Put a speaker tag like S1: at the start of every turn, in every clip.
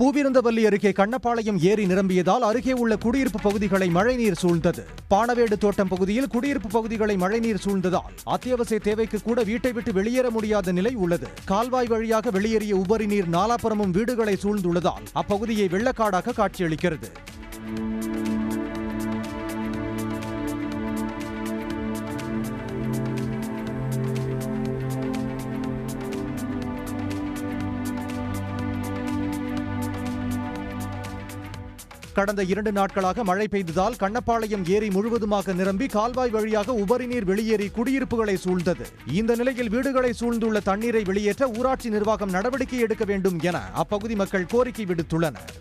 S1: பூவிருந்தவல்லி அருகே கண்ணப்பாளையம் ஏரி நிரம்பியதால் அருகே உள்ள குடியிருப்பு பகுதிகளை மழைநீர் சூழ்ந்தது. பாணவேடு தோட்டம் பகுதியில் குடியிருப்பு பகுதிகளை மழைநீர் சூழ்ந்ததால் அத்தியாவசிய தேவைக்கு கூட வீட்டை விட்டு வெளியேற முடியாத நிலை உள்ளது. கால்வாய் வழியாக வெளியேறிய உபரி நீர் நாலாபுரமும் வீடுகளை சூழ்ந்துள்ளதால் அப்பகுதியை வெள்ளக்காடாக காட்சியளிக்கிறது. கடந்த இரண்டு நாட்களாக மழை பெய்ததால் கண்ணப்பாளையம் ஏரி முழுவதுமாக நிரம்பி கால்வாய் வழியாக உபரி நீர் வெளியேறி குடியிருப்புகளை சூழ்ந்தது. இந்த நிலையில் வீடுகளை சூழ்ந்துள்ள தண்ணீரை வெளியேற்ற ஊராட்சி நிர்வாகம் நடவடிக்கை எடுக்க வேண்டும் என அப்பகுதி மக்கள் கோரிக்கை விடுத்துள்ளனர்.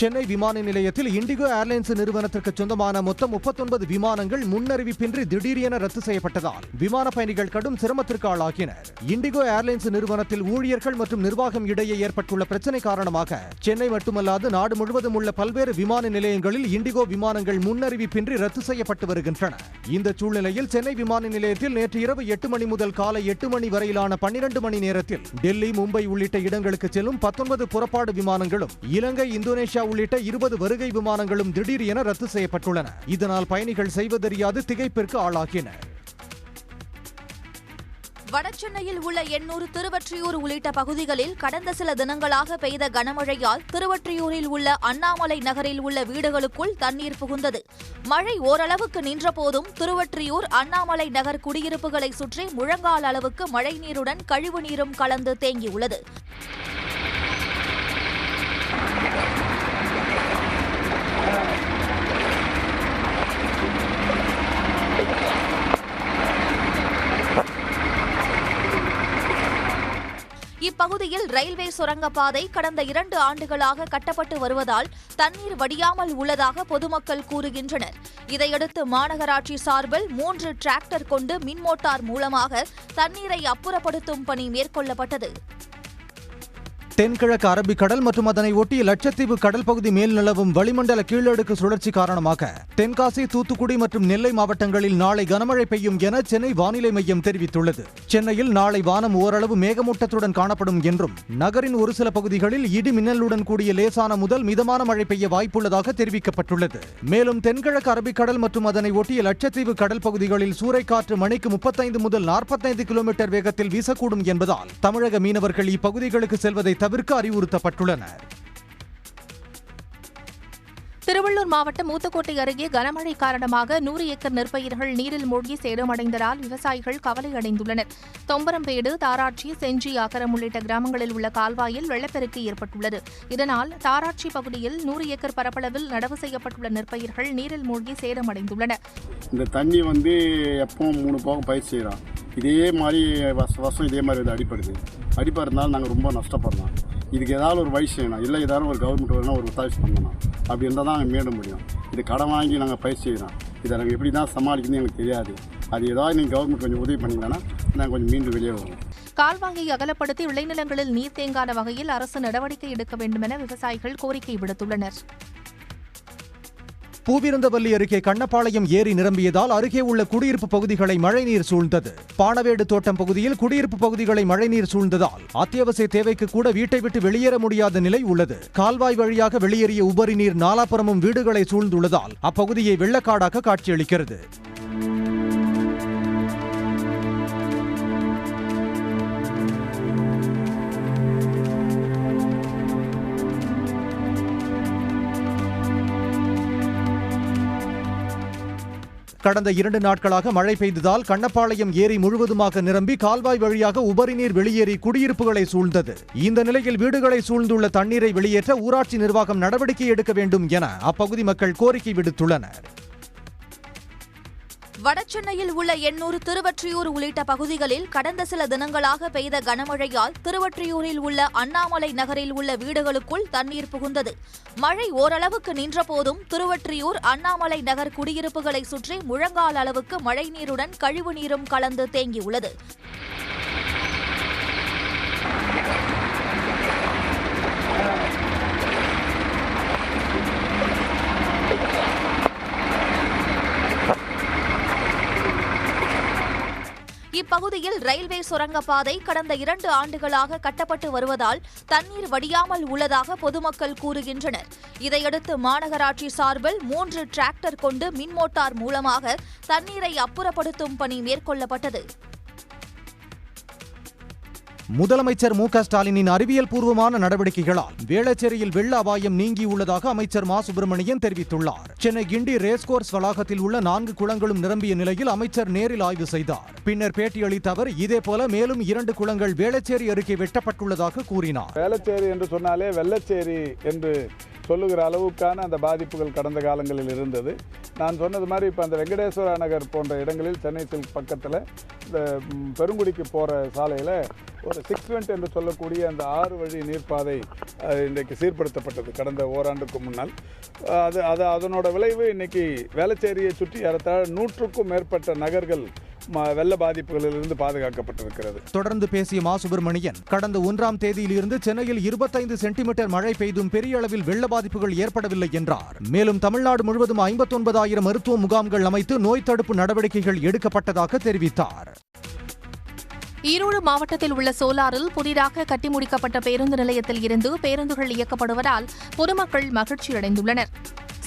S1: சென்னை விமான நிலையத்தில் இண்டிகோ ஏர்லைன்ஸ் நிறுவனத்திற்கு சொந்தமான மொத்தம் முப்பத்தொன்பது விமானங்கள் முன்னறிவிப்பின்றி திடீரென ரத்து செய்யப்பட்டதால் விமான பயணிகள் கடும் சிரமத்திற்கு ஆளாகினர். இண்டிகோ ஏர்லைன்ஸ் நிறுவனத்தில் ஊழியர்கள் மற்றும் நிர்வாகம் இடையே ஏற்பட்டுள்ள பிரச்சனை காரணமாக சென்னை மட்டுமல்லாது நாடு முழுவதும் உள்ள பல்வேறு விமான நிலையங்களில் இண்டிகோ விமானங்கள் முன்னறிவிப்பின்றி ரத்து செய்யப்பட்டு வருகின்றன. இந்த சூழ்நிலையில் சென்னை விமான நிலையத்தில் நேற்று இரவு எட்டு மணி முதல் காலை எட்டு மணி வரையிலான பன்னிரண்டு மணி நேரத்தில் டெல்லி மும்பை உள்ளிட்ட இடங்களுக்கு செல்லும் பத்தொன்பது புறப்பாடு விமானங்களும் இலங்கை இந்தோனேஷியா உள்ளிட்ட இருபது வருகை விமானங்களும் திடீர் என ரத்து செய்யப்பட்டுள்ளன. இதனால் பயணிகள் செய்வதறியாது திகைப்பிற்கு ஆளாகினர்.
S2: வடசென்னையில் உள்ள எண்ணூர் திருவற்றியூர் உள்ளிட்ட பகுதிகளில் கடந்த சில தினங்களாக பெய்த கனமழையால் திருவற்றியூரில் உள்ள அண்ணாமலை நகரில் உள்ள வீடுகளுக்குள் தண்ணீர் புகுந்தது. மழை ஓரளவுக்கு நின்றபோதும் திருவற்றியூர் அண்ணாமலை நகர் குடியிருப்புகளை சுற்றி முழங்கால் அளவுக்கு மழைநீருடன் கழிவு நீரும் கலந்து தேங்கியுள்ளது. இப்பகுதியில் ரயில்வே சுரங்கப்பாதை கடந்த இரண்டு ஆண்டுகளாக கட்டப்பட்டு வருவதால் தண்ணீர் வடியாமல் உள்ளதாக பொதுமக்கள் கூறுகின்றனர். இதையடுத்து மாநகராட்சி சார்பில் மூன்று டிராக்டர் கொண்டு மின்மோட்டார் மூலமாக தண்ணீரை அப்புறப்படுத்தும் பணி மேற்கொள்ளப்பட்டது.
S1: தென்கிழக்கு அரபிக்கடல் மற்றும் அதனை ஒட்டிய லட்சத்தீவு கடல் பகுதி மேல் நிலவும் வளிமண்டல கீழடுக்கு சுழற்சி காரணமாக தென்காசி தூத்துக்குடி மற்றும் நெல்லை மாவட்டங்களில் நாளை கனமழை பெய்யும் என சென்னை வானிலை மையம் தெரிவித்துள்ளது. சென்னையில் நாளை வானம் ஓரளவு மேகமூட்டத்துடன் காணப்படும் என்றும் நகரின் ஒரு சில பகுதிகளில் இடி மின்னலுடன் கூடிய லேசான முதல் மிதமான மழை பெய்ய வாய்ப்புள்ளதாக தெரிவிக்கப்பட்டுள்ளது. மேலும் தென்கிழக்கு அரபிக்கடல் மற்றும் அதனை ஒட்டிய லட்சத்தீவு கடல் பகுதிகளில் சூறைக்காற்று மணிக்கு முப்பத்தைந்து முதல் நாற்பத்தைந்து கிலோமீட்டர் வேகத்தில் வீசக்கூடும் என்பதால் தமிழக மீனவர்கள் இப்பகுதிகளுக்கு செல்வதை தவிர்க்க அறிவுறுத்தப்பட்டுள்ளனர்
S3: திருவள்ளூர் மாவட்டம் மூத்தக்கோட்டை அருகே கனமழை காரணமாக நூறு ஏக்கர் நெற்பயிர்கள் நீரில் மூழ்கி சேதமடைந்ததால் விவசாயிகள் கவலை அடைந்துள்ளனர் தொம்பரம்பேடு தாராட்சி செஞ்சி ஆக்கரம் உள்ளிட்ட கிராமங்களில் உள்ள கால்வாயில் வெள்ளப்பெருக்கு ஏற்பட்டுள்ளது. இதனால் தாராட்சி பகுதியில் நூறு ஏக்கர் பரப்பளவில் நடவு செய்யப்பட்டுள்ள நெற்பயிர்கள் நீரில் மூழ்கி சேதமடைந்துள்ளன.
S4: இந்த தண்ணி வந்து எப்பவும் மூணு போகம் பயிர் செய்கிறோம் இதே மாதிரி வருஷம் இதே மாதிரி வந்து அடிப்பாக இருந்தாலும் நாங்கள் ரொம்ப நஷ்டப்படுறோம். இதுக்கு ஏதாவது ஒரு வயசு செய்யணும். இல்லை ஏதாவது ஒரு கவர்மெண்ட் வேணும் ஒரு ஒத்தாசி பண்ணணும். அப்படி இருந்தால் தான் நாங்கள் மீட முடியும். இது கடன் வாங்கி நாங்கள் பயிர் செய்கிறோம் இதை நாங்கள் எப்படி தான் சமாளிக்கணும்னு எனக்கு தெரியாது. அது ஏதாவது நீங்கள் கவர்மெண்ட் கொஞ்சம் உதவி பண்ணிங்கன்னா நாங்கள் கொஞ்சம் மீண்டும் வெளியே வருவோம்.
S3: கால்வாங்கி அகலப்படுத்தி விளைநிலங்களில் நீர் தேங்காத வகையில் அரசு நடவடிக்கை எடுக்க வேண்டுமென விவசாயிகள் கோரிக்கை விடுத்துள்ளனர்.
S1: பூவிருந்தவல்லி அருகே கண்ணப்பாளையம் ஏரி நிரம்பியதால் அருகே உள்ள குடியிருப்பு பகுதிகளை மழைநீர் சூழ்ந்தது. பாணவேடு தோட்டம் பகுதியில் குடியிருப்பு பகுதிகளை மழைநீர் சூழ்ந்ததால் அத்தியாவசிய தேவைக்கு கூட வீட்டை விட்டு வெளியேற முடியாத நிலை உள்ளது. கால்வாய் வழியாக வெளியேறிய உபரி நீர் நாலாபுரமும் வீடுகளை சூழ்ந்துள்ளதால் அப்பகுதியை வெள்ளக்காடாக காட்சியளிக்கிறது. கடந்த இரண்டு நாட்களாக மழை பெய்ததால் கண்ணப்பாளையம் ஏரி முழுவதுமாக நிரம்பி கால்வாய் வழியாக உபரி நீர் வெளியேறி குடியிருப்புகளை சூழ்ந்தது. இந்த நிலையில் வீடுகளை சூழ்ந்துள்ள தண்ணீரை வெளியேற்ற ஊராட்சி நிர்வாகம் நடவடிக்கை எடுக்க வேண்டும் என அப்பகுதி மக்கள் கோரிக்கை விடுத்துள்ளனர்.
S2: வடசென்னையில் உள்ள எண்ணூர் திருவற்றியூர் உள்ளிட்ட பகுதிகளில் கடந்த சில தினங்களாக பெய்த கனமழையால் திருவற்றியூரில் உள்ள அண்ணாமலை நகரில் உள்ள வீடுகளுக்குள் தண்ணீர் புகுந்தது. மழை ஓரளவுக்கு நின்றபோதும் திருவற்றியூர் அண்ணாமலை நகர் குடியிருப்புகளை சுற்றி முழங்கால் அளவுக்கு மழைநீருடன் கழிவு நீரும் கலந்து தேங்கியுள்ளது. இப்பகுதியில் ரயில்வே சுரங்கப்பாதை கடந்த இரண்டு ஆண்டுகளாக கட்டப்பட்டு வருவதால் தண்ணீர் வடியாமல் உள்ளதாக பொதுமக்கள் கூறுகின்றனர். இதையடுத்து மாநகராட்சி சார்பில் மூன்று டிராக்டர் கொண்டு மின்மோட்டார் மூலமாக தண்ணீரை அப்புறப்படுத்தும் பணி மேற்கொள்ளப்பட்டது.
S1: முதலமைச்சர் மு க ஸ்டாலினின் அறிவியல் பூர்வமான நடவடிக்கைகளால் வேளச்சேரியில் வெள்ள அபாயம் நீங்கியுள்ளதாக அமைச்சர் மா சுப்பிரமணியன் தெரிவித்துள்ளார். சென்னை கிண்டி ரேஸ்கோர்ஸ் வளாகத்தில் உள்ள நான்கு குளங்களும் நிரம்பிய நிலையில் அமைச்சர் நேரில் ஆய்வு செய்தார். பின்னர் பேட்டியளித்த அவர் இதேபோல மேலும் இரண்டு குளங்கள் வேளச்சேரி அருகே வெட்டப்பட்டுள்ளதாக கூறினார்.
S5: வேளச்சேரி என்று சொன்னாலே வெள்ளச்சேரி என்று சொல்லுகிற அளவுக்கான அந்த பாதிப்புகள் கடந்த காலங்களில் இருந்தது. நான் சொன்னது மாதிரி இப்போ அந்த வெங்கடேஸ்வர நகர் போன்ற இடங்களில் சென்னை சில்க் பக்கத்தில் இந்த பெருங்குடிக்கு போகிற சாலையில் ஒரு சிக்ஸ் வெண்ட் என்று சொல்லக்கூடிய அந்த ஆறு வழி நீர்ப்பாதை இன்றைக்கு சீர்படுத்தப்பட்டது கடந்த ஓராண்டுக்கு முன்னால். அது அது அதனோட விளைவு இன்றைக்கி வேளச்சேரியை சுற்றி ஏறத்தாழ நூற்றுக்கும் மேற்பட்ட நகர்கள் ம- வெள்ள பாதிப்புகளிலிருந்து பாதுகாக்கப்பட்டிருக்கிறது.
S1: தொடர்ந்து பேசிய மா. சுப்பிரமணியன் கடந்த ஒன்றாம் தேதியிலிருந்து சென்னையில் இருபத்தைந்து சென்டிமீட்டர் மழை பெய்தும் பெரிய அளவில் வெள்ள பாதிப்புகள் ஏற்படவில்லை என்றார். மேலும் தமிழ்நாடு முழுவதும் ஐம்பத்தொன்பதாயிரம் மருத்துவ முகாம்கள் அமைத்து நோய் தடுப்பு நடவடிக்கைகள் எடுக்கப்பட்டதாக தெரிவித்தார்.
S3: ஈரோடு மாவட்டத்தில் உள்ள சோலாரில் புதிதாக கட்டி முடிக்கப்பட்ட பேருந்து நிலையத்தில் இருந்து பேருந்துகள் இயக்கப்படுவதால் பொதுமக்கள் மகிழ்ச்சியடைந்துள்ளனர்.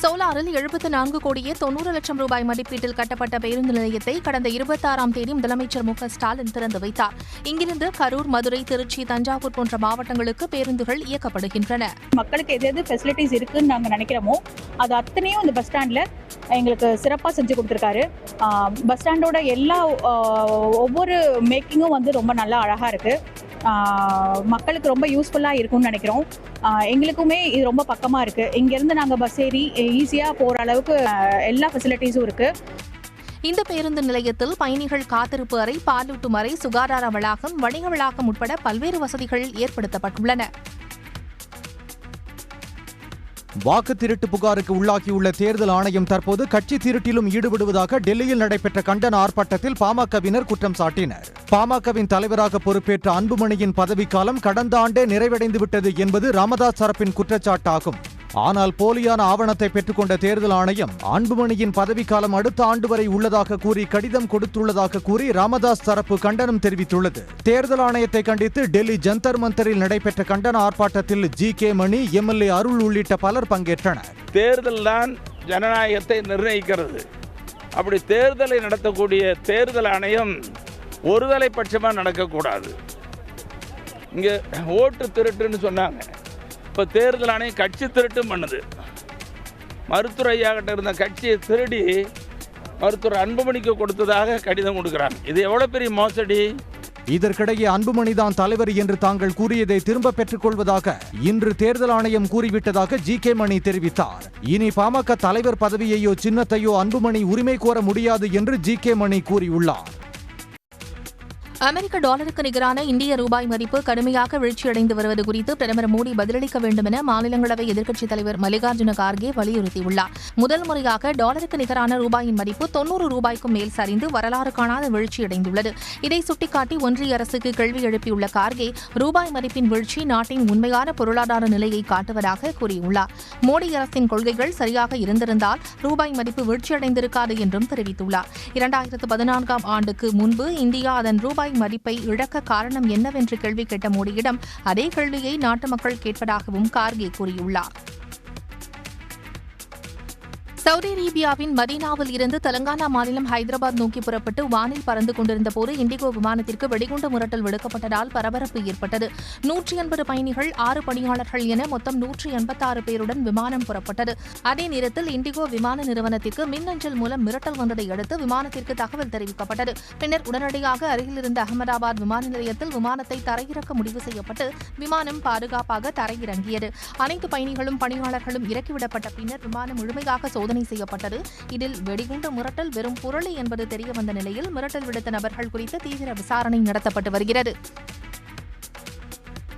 S3: சோலாரில் எழுபத்து நான்கு கோடியே தொன்னூறு லட்சம் ரூபாய் மதிப்பீட்டில் கட்டப்பட்ட பேருந்து நிலையத்தை கடந்த இருபத்தாறாம் தேதி முதலமைச்சர் மு ஸ்டாலின் திறந்து வைத்தார். இங்கிருந்து கரூர் மதுரை திருச்சி தஞ்சாவூர் போன்ற மாவட்டங்களுக்கு பேருந்துகள் இயக்கப்படுகின்றன.
S6: மக்களுக்கு எது எது ஃபெசிலிட்டிஸ் இருக்குன்னு நாங்கள் நினைக்கிறோமோ அது அத்தனையும் இந்த பஸ் ஸ்டாண்டில் எங்களுக்கு சிறப்பாக செஞ்சு கொடுத்துருக்காரு. பஸ் ஸ்டாண்டோட எல்லா ஒவ்வொரு மேக்கிங்கும் வந்து ரொம்ப நல்லா அழகாக இருக்குது மக்களுக்கு ரொம்ப யூஸ்ஃபுல்லாக இருக்கும்னு நினைக்கிறோம். ஆஹ், எங்களுக்குமே இது ரொம்ப பக்கமாக இருக்குது இங்கேருந்து நாங்கள் பஸ் ஏறி ஈஸியாக போகிற அளவுக்கு எல்லா ஃபெசிலிட்டிஸும் இருக்குது
S3: இந்த பேருந்து நிலையத்தில் பயணிகள் காத்திருப்பு அறை பாலூட்டும் அறை சுகாதார வளாகம் வணிக வளாகம் உட்பட பல்வேறு வசதிகள் ஏற்படுத்தப்பட்டுள்ளன.
S1: வாக்கு திருட்டு புகாருக்கு உள்ளாகியுள்ள தேர்தல் ஆணையம் தற்போது கட்சி திருட்டிலும் ஈடுபடுவதாக டெல்லியில் நடைபெற்ற கண்டன ஆர்ப்பாட்டத்தில் பாமகவினர் குற்றம் சாட்டினர். பாமகவின் தலைவராக பொறுப்பேற்ற அன்புமணியின் பதவிக்காலம் கடந்த ஆண்டே நிறைவடைந்து விட்டது என்பது ராமதாஸ் தரப்பின் குற்றச்சாட்டாகும். ஆனால் போலியான ஆவணத்தை பெற்றுக்கொண்ட தேர்தல் ஆணையம் அன்புமணியின் பதவிக்காலம் அடுத்த ஆண்டு வரை உள்ளதாக கூறி கடிதம் கொடுத்துள்ளதாக கூறி ராமதாஸ் தரப்பு கண்டனம் தெரிவித்துள்ளது. தேர்தல் ஆணையத்தை கண்டித்து டெல்லி ஜந்தர் மந்தரில் நடைபெற்ற கண்டன ஆர்ப்பாட்டத்தில் G K Mani MLA Arul உள்ளிட்ட பலர் பங்கேற்றனர்.
S7: தேர்தல் தான் ஜனநாயகத்தை நிர்ணயிக்கிறது. அப்படி தேர்தலை நடத்தக்கூடிய தேர்தல் ஆணையம் ஒருதலை பட்சமாக நடக்கக்கூடாது. இங்கே ஓட்டு திருட்டுன்னு சொன்னாங்க. இப்போ தேர்தல் ஆணையம் கட்சி திருட்டும் பண்ணுது. மருத்துவர் இருந்த கட்சியை திருடி மருத்துவர் அன்புமணிக்கு கொடுத்ததாக கடிதம் கொடுக்குறாங்க. இது எவ்வளோ பெரிய மோசடி?
S1: இதற்கிடையே அன்புமணிதான் தலைவர் என்று தாங்கள் கூறியதை திரும்ப பெற்றுக் கொள்வதாக இன்று தேர்தல் ஆணையம் கூறிவிட்டதாக ஜி கே மணி தெரிவித்தார். இனி பாமக தலைவர் பதவியையோ சின்னத்தையோ அன்புமணி உரிமை கோர முடியாது என்று ஜி கே மணி கூறியுள்ளார்.
S3: அமெரிக்க டாலருக்கு நிகரான இந்திய ரூபாய் மதிப்பு கடுமையாக வீழ்ச்சியடைந்து வருவது குறித்து பிரதமர் மோடி பதிலளிக்க வேண்டும் என மாநிலங்களவை எதிர்க்கட்சித் தலைவர் மல்லிகார்ஜுன கார்கே வலியுறுத்தியுள்ளார். முதல் முறையாக டாலருக்கு நிகரான ரூபாயின் மதிப்பு தொன்னூறு ரூபாய்க்கும் மேல் சரிந்து வரலாறு காணாத வீழ்ச்சியடைந்துள்ளது. இதை சுட்டிக்காட்டி ஒன்றிய அரசுக்கு கேள்வி எழுப்பியுள்ள கார்கே ரூபாய் மதிப்பின் வீழ்ச்சி நாட்டின் உண்மையான பொருளாதார நிலையை காட்டுவதாக கூறியுள்ளார். மோடி அரசின் கொள்கைகள் சரியாக இருந்திருந்தால் ரூபாய் மதிப்பு வீழ்ச்சியடைந்திருக்காது என்றும் தெரிவித்துள்ளார். இரண்டாயிரத்து பதினான்காம் ஆண்டுக்கு முன்பு இந்தியா அதன் ரூபாய் மதிப்பை இழக்க காரணம் என்னவென்று கேள்வி கேட்ட மோடியிடம் அதே கேள்வியை நாட்டு மக்கள் கேட்பதாகவும் கார்கே கூறியுள்ளார். சவுதி அரேபியாவின் மதீனாவில் இருந்து தெலங்கானா மாநிலம் ஹைதராபாத் நோக்கி புறப்பட்டு வானில் பறந்து கொண்டிருந்த போது இண்டிகோ விமானத்திற்கு வெடிகுண்டு மிரட்டல் விடுக்கப்பட்டதால் பரபரப்பு ஏற்பட்டது. நூற்றி எண்பது பயணிகள் ஆறு பணியாளர்கள் என மொத்தம் நூற்றி எண்பத்தாறு பேருடன் விமானம் புறப்பட்டது. அதே நேரத்தில் இண்டிகோ விமான நிறுவனத்திற்கு மின்னஞ்சல் மூலம் மிரட்டல் வந்ததை அடுத்து விமானத்திற்கு தகவல் தெரிவிக்கப்பட்டது. பின்னர் உடனடியாக அருகில் இருந்த அகமதாபாத் விமான நிலையத்தில் விமானத்தை தரையிறக்க முடிவு செய்யப்பட்டு விமானம் பாதுகாப்பாக தரையிறங்கியது. அனைத்து பயணிகளும் பணியாளர்களும் இறக்கிவிடப்பட்ட பின்னர் விமானம் முழுமையாக சோதனை செய்யப்பட்டது. இதில் வெடிகுண்டு மிரட்டல் வெறும் புரளி என்பது தெரியவந்த நிலையில் மிரட்டல் விடுத்த நபர்கள் குறித்து தீவிர விசாரணை நடத்தப்பட்டு வருகிறது.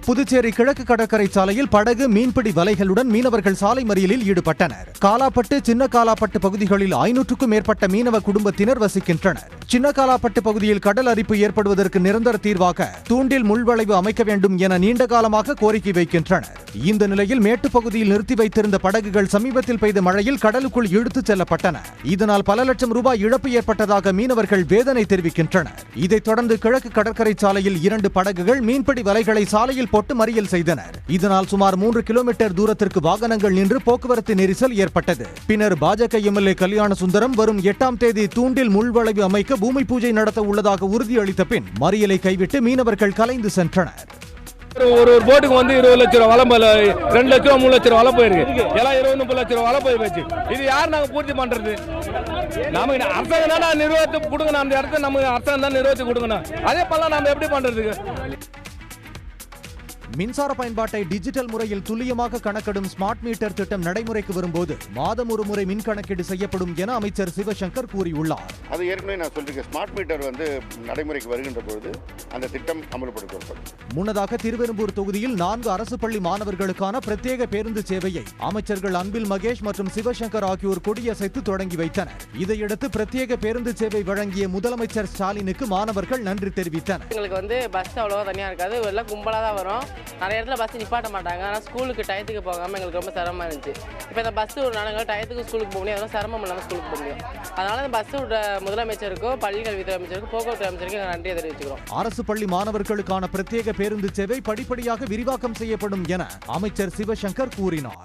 S1: புதுச்சேரி கிழக்கு கடற்கரை சாலையில் படகு மீன்பிடி வலைகளுடன் மீனவர்கள் சாலை மறியலில் ஈடுபட்டனர். காலாப்பட்டு சின்ன காலாப்பட்டு பகுதிகளில் ஐநூற்றுக்கும் மேற்பட்ட மீனவ குடும்பத்தினர் வசிக்கின்றனர். சின்ன காலாப்பட்டு பகுதியில் கடல் அரிப்பு ஏற்படுவதற்கு நிரந்தர தீர்வாக தூண்டில் முள்வளைவு அமைக்க வேண்டும் என நீண்ட காலமாக கோரிக்கை வைக்கின்றனர். இந்த நிலையில் மேட்டுப் பகுதியில் நிறுத்தி வைத்திருந்த படகுகள் சமீபத்தில் பெய்த மழையில் கடலுக்குள் இழுத்துச் செல்லப்பட்டன. இதனால் பல லட்சம் ரூபாய் இழப்பு ஏற்பட்டதாக மீனவர்கள் வேதனை தெரிவிக்கின்றனர். இதைத் தொடர்ந்து கிழக்கு கடற்கரை சாலையில் இரண்டு படகுகள் மீன்பிடி வலைகளை சாலையில் போட்டு மறியல் செய்தனர். இதனால் சுமார் மூன்று கிலோமீட்டர் தூரத்திற்கு வாகனங்கள் நின்று போக்குவரத்து நெரிசல் ஏற்பட்டது. பின்னர் பாஜக எம்எல்ஏ கல்யாண சுந்தரம் வரும் எட்டாம் தேதி தூண்டில் முள்வளைவு அமைக்க பூமி பூஜை நடத்த உள்ளதாக உறுதியளித்த பின் மறியலை கைவிட்டு மீனவர்கள் கலைந்து சென்றனர்.
S8: ஒரு ஒரு போட்டுக்கு வந்து இருபது லட்ச ரூபா வலை ரெண்டு லட்ச ரூபா மூணு லட்ச ரூபா வலை போயிருக்கு. எல்லாம் இருபது முப்பது லட்ச ரூபா வலை போய் போச்சு. இது யார் நாங்க பூர்த்தி பண்றது? நமக்கு அரசாங்கம் தான் நிர்வாகத்தை கொடுக்கணும். அந்த இடத்த நமக்கு அரசாங்கம் தான் நிர்வாகத்தை கொடுக்கணும். அதே பண்ணலாம் நம்ம எப்படி பண்றதுக்கு?
S1: மின்சார பயன்பாட்டை டிஜிட்டல் முறையில் துல்லியமாக கணக்கிடும் ஸ்மார்ட் மீட்டர் திட்டம் நடைமுறைக்கு வரும்போது மாதம் ஒரு முறை மின் கணக்கீடு செய்யப்படும் என அமைச்சர் சிவசங்கர் கூறியுள்ளார்.
S9: அது ஏற்கனவே நான் சொல்லியிருக்கேன் ஸ்மார்ட் மீட்டர் வந்து நடைமுறைக்கு வருகின்ற பொழுது அந்த திட்டம் அமல்படுத்தப்படும்.
S1: முன்னதாக திருவெரும்பூர் தொகுதியில் நான்கு அரசு பள்ளி மாணவர்களுக்கான பிரத்யேக பேருந்து சேவையை அமைச்சர்கள் அன்பில் மகேஷ் மற்றும் சிவசங்கர் ஆகியோர் கொடியசைத்து தொடங்கி வைத்தனர். இதையடுத்து பிரத்யேக பேருந்து சேவை வழங்கிய முதலமைச்சர் ஸ்டாலினுக்கு மாணவர்கள் நன்றி தெரிவித்தனர்.
S10: எங்களுக்கு வந்து பஸ் அவ்வளோவா தனியாக இருக்காது. எல்லாம் கும்பலாக தான் வரும். நிறைய இடத்துல பஸ் நிப்பாட்ட மாட்டாங்க. ஆனால் ஸ்கூலுக்கு டயத்துக்கு போகாமல் எங்களுக்கு ரொம்ப சிரமமாக இருந்துச்சு. இப்போ இந்த பஸ் ஒரு நாளுங்க டயத்துக்கு ஸ்கூலுக்கு போக முடியும். அதெல்லாம் சிரமம் இல்லாமல் ஸ்கூலுக்கு போக முடியும். அதனால இந்த பஸ் விட முதலமைச்சருக்கும் பள்ளி கல்வித்துறை அமைச்சருக்கும் போக்குவரத்து அமைச்சருக்கும் எங்கள் நன்றியை தெரிவிச்சுக்கிறோம்.
S1: அரசு பள்ளி மாணவர்களுக்கான பிரத்யேக பேருந்து சேவை படிப்படியாக விரிவாக்கம் செய்யப்படும் என அமைச்சர் சிவசங்கர் கூறினார்.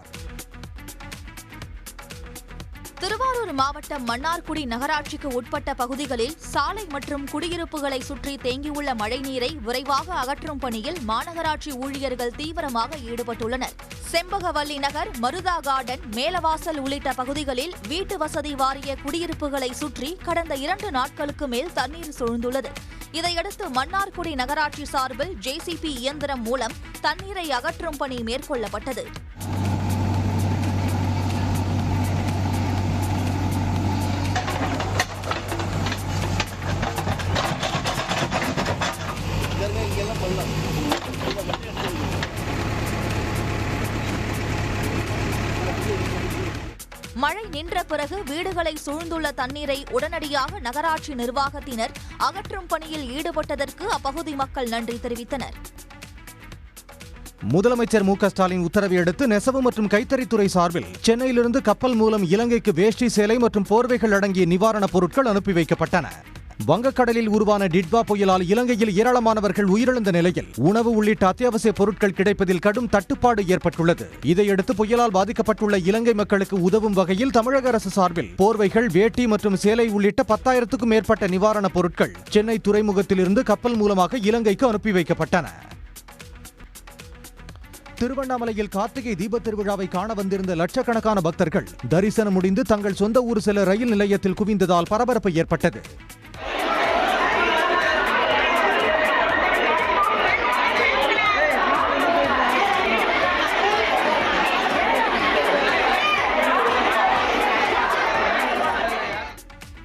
S2: திருவாரூர் மாவட்டம் மன்னார்குடி நகராட்சிக்கு உட்பட்ட பகுதிகளில் சாலை மற்றும் குடியிருப்புகளை சுற்றி தேங்கியுள்ள மழைநீரை விரைவாக அகற்றும் பணியில் மாநகராட்சி ஊழியர்கள் தீவிரமாக ஈடுபட்டுள்ளனர். செம்பகவல்லி நகர் மருதா கார்டன் மேலவாசல் உள்ளிட்ட பகுதிகளில் வீட்டு வசதி வாரிய குடியிருப்புகளை சுற்றி கடந்த இரண்டு நாட்களுக்கு மேல் தண்ணீர் சூழ்ந்துள்ளது. இதையடுத்து மன்னார்குடி நகராட்சி சார்பில் ஜேசிபி இயந்திரம் மூலம் தண்ணீரை அகற்றும் பணி மேற்கொள்ளப்பட்டது மழை நின்ற பிறகு வீடுகளை சூழ்ந்துள்ள தண்ணீரை உடனடியாக நகராட்சி நிர்வாகத்தினர் அகற்றும் பணியில் ஈடுபட்டதற்கு அப்பகுதி மக்கள் நன்றி தெரிவித்தனர்.
S1: முதலமைச்சர் மு ஸ்டாலின் உத்தரவை அடுத்து நெசவு மற்றும் கைத்தறித்துறை சார்பில் சென்னையிலிருந்து கப்பல் மூலம் இலங்கைக்கு வேஷ்டி சேலை மற்றும் போர்வைகள் அடங்கிய நிவாரணப் பொருட்கள் அனுப்பி வைக்கப்பட்டன. வங்கக்கடலில் உருவான டிட்வா புயலால் இலங்கையில் ஏராளமானவர்கள் உயிரிழந்த நிலையில் உணவு உள்ளிட்ட அத்தியாவசிய பொருட்கள் கிடைப்பதில் கடும் தட்டுப்பாடு ஏற்பட்டுள்ளது. இதையடுத்து புயலால் பாதிக்கப்பட்டுள்ள இலங்கை மக்களுக்கு உதவும் வகையில் தமிழக அரசு சார்பில் போர்வைகள் வேட்டி மற்றும் சேலை உள்ளிட்ட பத்தாயிரத்துக்கும் மேற்பட்ட நிவாரணப் பொருட்கள் சென்னை துறைமுகத்திலிருந்து கப்பல் மூலமாக இலங்கைக்கு அனுப்பி வைக்கப்பட்டன. திருவண்ணாமலையில் கார்த்திகை தீபத் திருவிழாவை காண வந்திருந்த லட்சக்கணக்கான பக்தர்கள் தரிசனம் முடிந்து தங்கள் சொந்த ஊர் செல்ல ரயில் நிலையத்தில் குவிந்ததால் பரபரப்பு ஏற்பட்டது.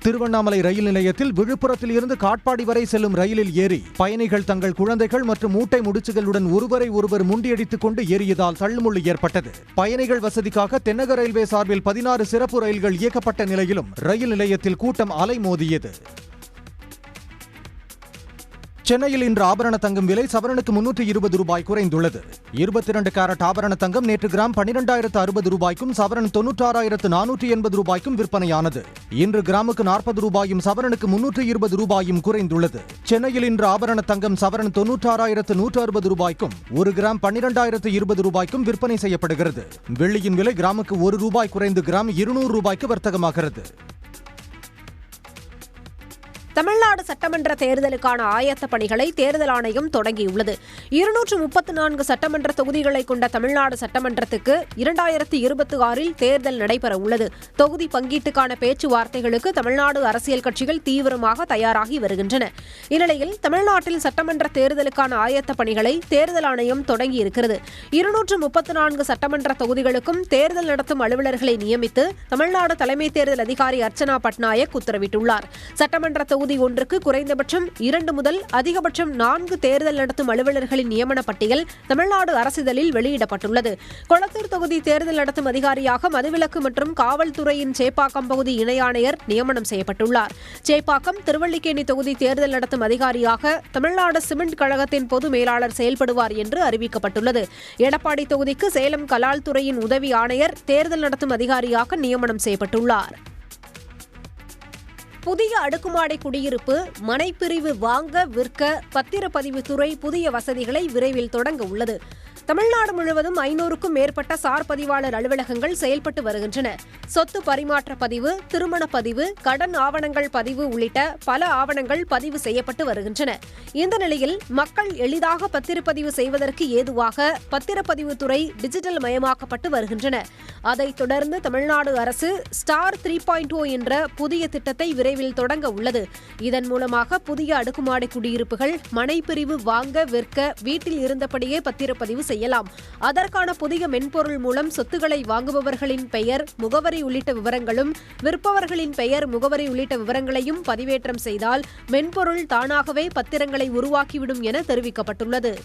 S1: திருவண்ணாமலை ரயில் நிலையத்தில் விழுப்புரத்தில் இருந்து காட்பாடி வரை செல்லும் ரயிலில் ஏறி பயணிகள் தங்கள் குழந்தைகள் மற்றும் மூட்டை முடிச்சுகளுடன் ஒருவரை ஒருவர் முண்டியடித்துக் கொண்டு ஏறியதால் தள்ளுமுள்ளு ஏற்பட்டது. பயணிகள் வசதிக்காக தென்னக ரயில்வே சார்பில் பதினாறு சிறப்பு ரயில்கள் இயக்கப்பட்ட நிலையிலும் ரயில் நிலையத்தில் கூட்டம் அலைமோதியது. சென்னையில் இன்று ஆபரண தங்கம் விலை சவரனுக்கு முன்னூற்றி இருபது ரூபாய் குறைந்துள்ளது. இருபத்தி இரண்டு கேரட் ஆபரண தங்கம் நேற்று கிராம் பனிரெண்டாயிரத்து அறுபது ரூபாய்க்கும் சவரன் தொன்னூற்றாறாயிரத்து நானூற்றி எண்பது ரூபாய்க்கும் விற்பனையானது. இன்று கிராமுக்கு நாற்பது ரூபாயும் சவரனுக்கு முன்னூற்று இருபது ரூபாயும் குறைந்துள்ளது. சென்னையில் இன்று ஆபரண தங்கம் சவரன் தொன்னூற்றாறாயிரத்து நூற்று அறுபது ரூபாய்க்கும் ஒரு கிராம் பன்னிரெண்டாயிரத்து இருபது ரூபாய்க்கும் விற்பனை செய்யப்படுகிறது. வெள்ளியின் விலை கிராமுக்கு ஒரு ரூபாய் குறைந்து கிராம் இருநூறு ரூபாய்க்கு வர்த்தகமாகிறது.
S11: தமிழ்நாடு சட்டமன்ற தேர்தலுக்கான ஆயத்த பணிகளை தேர்தல் ஆணையம் தொடங்கியுள்ளது. இருநூற்று முப்பத்தி நான்கு சட்டமன்ற தொகுதிகளை கொண்ட தமிழ்நாடு சட்டமன்றத்துக்கு இரண்டாயிரத்தி இருபத்தி ஆறில் தேர்தல் நடைபெற உள்ளது தொகுதி பங்கீட்டுக்கான பேச்சுவார்த்தைகளுக்கு தமிழ்நாடு அரசியல் கட்சிகள் தீவிரமாக தயாராகி வருகின்றன. இந்நிலையில் தமிழ்நாட்டில் சட்டமன்ற தேர்தலுக்கான ஆயத்த பணிகளை தேர்தல் ஆணையம் தொடங்கியிருக்கிறது. இருநூற்று முப்பத்தி நான்கு சட்டமன்ற தொகுதிகளுக்கும் தேர்தல் நடத்தும் அலுவலர்களை நியமித்து தமிழ்நாடு தலைமை தேர்தல் அதிகாரி அர்ச்சனா பட்நாயக் உத்தரவிட்டுள்ளார். சட்டமன்ற தொகுதி தொகுதி ஒன்றுக்கு குறைந்தபட்சம் இரண்டு முதல் அதிகபட்சம் நான்கு தேர்தல் நடத்தும் அலுவலர்களின் நியமன பட்டியல் தமிழ்நாடு அரசிதழில் வெளியிடப்பட்டுள்ளது. கொளத்தூர் தொகுதி தேர்தல் நடத்தும் அதிகாரியாக மதுவிலக்கு மற்றும் காவல்துறையின் சேப்பாக்கம் பகுதி இணை ஆணையர் நியமனம் செய்யப்பட்டுள்ளார். சேப்பாக்கம் திருவள்ளிக்கேணி தொகுதி தேர்தல் நடத்தும் அதிகாரியாக தமிழ்நாடு சிமெண்ட் கழகத்தின் பொது மேலாளர் செயல்படுவார் என்று அறிவிக்கப்பட்டுள்ளது. எடப்பாடி தொகுதிக்கு சேலம் கலால் துறையின் உதவி ஆணையர் தேர்தல் நடத்தும் அதிகாரியாக நியமனம் செய்யப்பட்டுள்ளார். புதிய அடுக்குமாடை குடியிருப்பு மனைப்பிரிவு வாங்க விற்க பத்திரப்பதிவுத்துறை புதிய வசதிகளை விரைவில் தொடங்க உள்ளது. தமிழ்நாடு முழுவதும் ஐநூறுக்கும் மேற்பட்ட சார் பதிவாளர் அலுவலகங்கள் செயல்பட்டு வருகின்றன. சொத்து பரிமாற்ற பதிவு திருமண பதிவு கடன் ஆவணங்கள் பதிவு உள்ளிட்ட பல ஆவணங்கள் பதிவு செய்யப்பட்டு வருகின்றன. இந்த நிலையில் மக்கள் எளிதாக பத்திரப்பதிவு செய்வதற்கு ஏதுவாக பத்திரப்பதிவுத்துறை டிஜிட்டல் மயமாக்கப்பட்டு வருகின்றன. அதைத் தொடர்ந்து தமிழ்நாடு அரசு ஸ்டார் த்ரீ பாயிண்ட் ஓ என்ற புதிய திட்டத்தை விரைவில் தொடங்க உள்ளது. இதன் மூலமாக புதிய அடுக்குமாடி குடியிருப்புகள் மனைப்பிரிவு வாங்க விற்க வீட்டில் இருந்தபடியே பத்திரப்பதிவு செய்யலாம். அதற்கான புதிய மென்பொருள் மூலம் சொத்துக்களை வாங்குபவர்களின் பெயர் முகவரி உள்ளிட்ட விவரங்களும் விற்பவர்களின் பெயர் முகவரி உள்ளிட்ட விவரங்களையும் பதிவேற்றம் செய்தால் மென்பொருள் தானாகவே பத்திரங்களை உருவாக்கிவிடும் என தெரிவிக்கப்பட்டுள்ளது.